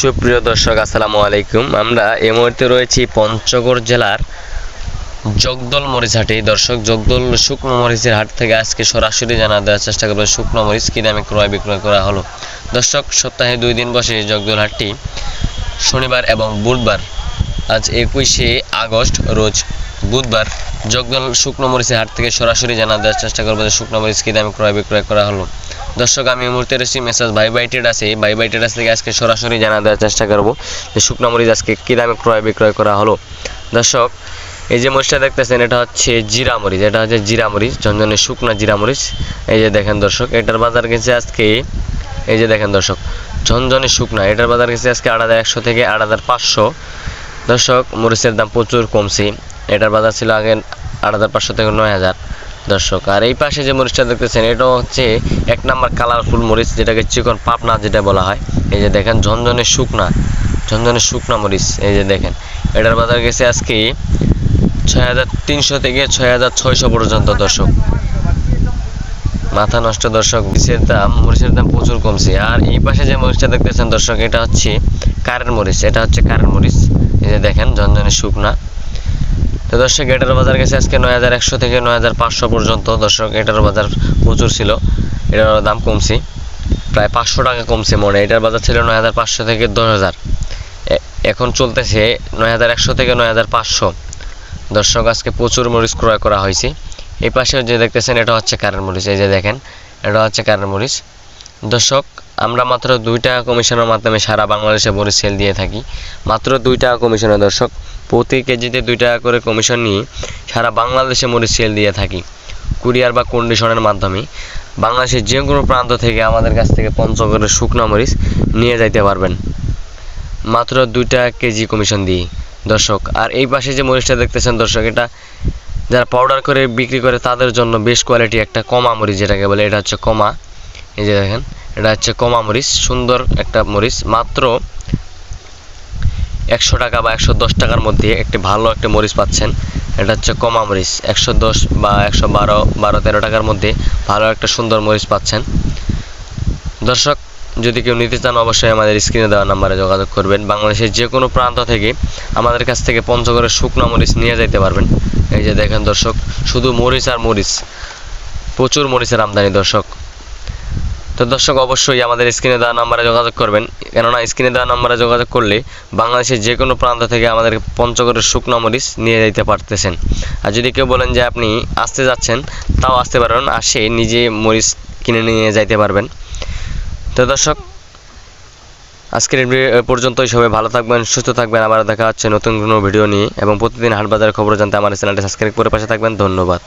সুপ্রিয় দর্শক, আসসালামু আলাইকুম। আমরা এই মুহূর্তে রয়েছি পঞ্চগড় জেলার জগদল মরিচ হাটে। দর্শক, জগদল শুকনো মরিচের হাট থেকে আজকে সরাসরি জানা দেওয়ার চেষ্টা করব। শুকনো মরিচ কী দামে ক্রয় বিক্রয় করা হলো? দর্শক, সপ্তাহে দুই দিন বসে জগদল হাটটি শনিবার এবং বুধবার। আজ একুশে আগস্ট, রোজ বুধবার। জগদল শুকনো মরিচের হাট থেকে সরাসরি জানা দেওয়ার চেষ্টা করব যে শুকনো মরিচ কী দামে ক্রয় বিক্রয় করা হলো। দর্শক, আমি এই মুহূর্তে মেসেজ ভাই বাই আছে ভাই বাই টেডাস থেকে আজকে সরাসরি জানা দেওয়ার চেষ্টা করব যে শুকনো মরিচ আজকে কী দামে ক্রয় বিক্রয় করা হলো। দর্শক, এই যে মরিচটা দেখতেছেন, এটা হচ্ছে জিরা মরিচ, এটা হচ্ছে জিরা মরিচ, ঝনঝনে শুকনা জিরা মরিচ। এই যে দেখেন দর্শক, এটার বাজার গেছে আজকে, এই যে দেখেন দর্শক, ঝনঝনে শুকনা, এটার বাজার গেছে আজকে আট হাজার একশো থেকে আট হাজার পাঁচশো। দর্শক, মরিচের দাম প্রচুর কমছে, এটার বাজার ছিল আগে আট হাজার পাঁচশো থেকে নয় হাজার। দর্শক, আর এই পাশে যে মরিচটা দেখতেছেন এটাও হচ্ছে এক নাম্বার কালারফুল মরিচ, যেটাকে চিকন পাপনা যেটা বলা হয়। এই যে দেখেন, ঝনঝনে শুকনা ঝনঝনে শুকনা মরিচ, এই যে দেখেন। এটার বাজার গেছে আজকে ছয় হাজার তিনশো থেকে ছয় হাজার ছয়শো পর্যন্ত, দর্শক। মাথা নষ্ট, দর্শক, মরিচের দাম মরিচের দাম প্রচুর কমছে। আর এই পাশে যে মরিচটা দেখতেছেন, দর্শক, এটা হচ্ছে কারেন্ট মরিচ, এটা হচ্ছে কারেন্ট মরিচ। এই যে দেখেন, ঝনঝনে শুকনা। তো দর্শক, এটার বাজার গেছে আজকে নয় হাজার একশো থেকে নয় হাজার পাঁচশো পর্যন্ত। দর্শক, এটার বাজার প্রচুর ছিল। এটার দাম কমছে। প্রায় পাঁচশো টাকা কমছে মনে। এটার বাজার ছিল নয় হাজার পাঁচশো থেকে দশ হাজার। এখন চলতেছে নয় হাজার একশো থেকে নয় হাজার পাঁচশো। দর্শক, আজকে প্রচুর মরিচ ক্রয় করা হয়েছে। এই পাশে যে দেখতেছেন, এটা হচ্ছে কারেন্ট মরিচ। এই যে দেখেন, এটা হচ্ছে কারেন্ট মরিচ। দর্শক আমরা মাত্র দুই টাকা কমিশনের মাধ্যমে সারা বাংলাদেশে মরিচ সেল দিয়ে থাকি। মাত্র দুই টাকা কমিশনে দর্শক, প্রতি কেজিতে দুই টাকা করে কমিশন নিয়ে সারা বাংলাদেশে মরিচ সেল দিয়ে থাকি। কুরিয়ার বা কন্ডিশনের মাধ্যমে বাংলাদেশের যে কোনো প্রান্ত থেকে আমাদের কাছ থেকে পঞ্চগড়ের শুকনো মরিচ নিয়ে যাইতে পারবেন। মাত্র দুই টাকা কেজি কমিশন দিয়ে। দর্শক, আর এই পাশে যে মরিচটা দেখতেছেন দর্শক, এটা যারা পাউডার করে বিক্রি করে তাদের জন্য বেশ কোয়ালিটি একটা কমা মরিচ, যেটাকে বলে, এটা হচ্ছে কমা এই যে দেখেন, এটা হচ্ছে কমা মরিচ, সুন্দর একটা মরিচ, মাত্র একশো টাকা বা একশো দশ টাকার মধ্যে একটি ভালো একটা মরিচ পাচ্ছেন। এটা হচ্ছে কমা মরিচ, একশো দশ বা একশো বারো বারো, তেরো টাকার মধ্যে ভালো একটা সুন্দর মরিচ পাচ্ছেন। দর্শক, যদি কেউ নিতে চান, অবশ্যই আমাদের স্ক্রিনে দেওয়া নাম্বারে যোগাযোগ করবেন। বাংলাদেশের যে কোনো প্রান্ত থেকে আমাদের কাছ থেকে পঞ্চগড়ের শুকনো মরিচ নিয়ে যাইতে পারবেন। এই যে দেখেন দর্শক, শুধু মরিচ আর মরিচ, প্রচুর মরিচের আমদানি দর্শক। তো দর্শক, অবশ্যই আমাদের স্ক্রিনে দেওয়া নাম্বারে যোগাযোগ করবেন। কেননা, স্ক্রিনে দেওয়া নাম্বারে যোগাযোগ করলে বাংলাদেশের যে কোনো প্রান্ত থেকে আমাদের পঞ্চগড়ের শুকনো মরিচ নিয়ে যাইতে পারতেছেন। আর যদি কেউ বলেন যে আপনি আসতে যাচ্ছেন, তাও আসতে পারবেন আসে নিজে মরিচ কিনে নিয়ে যাইতে পারবেন। তো দর্শক, আজকের পর্যন্তই। সবাই ভালো থাকবেন, সুস্থ থাকবেন। আবার দেখা হচ্ছে নতুন কোনো ভিডিও নিয়ে। এবং প্রতিদিন হাট বাজারের খবর জানতে আমার চ্যানেলটি সাবস্ক্রাইব করে পাশে থাকবেন। ধন্যবাদ।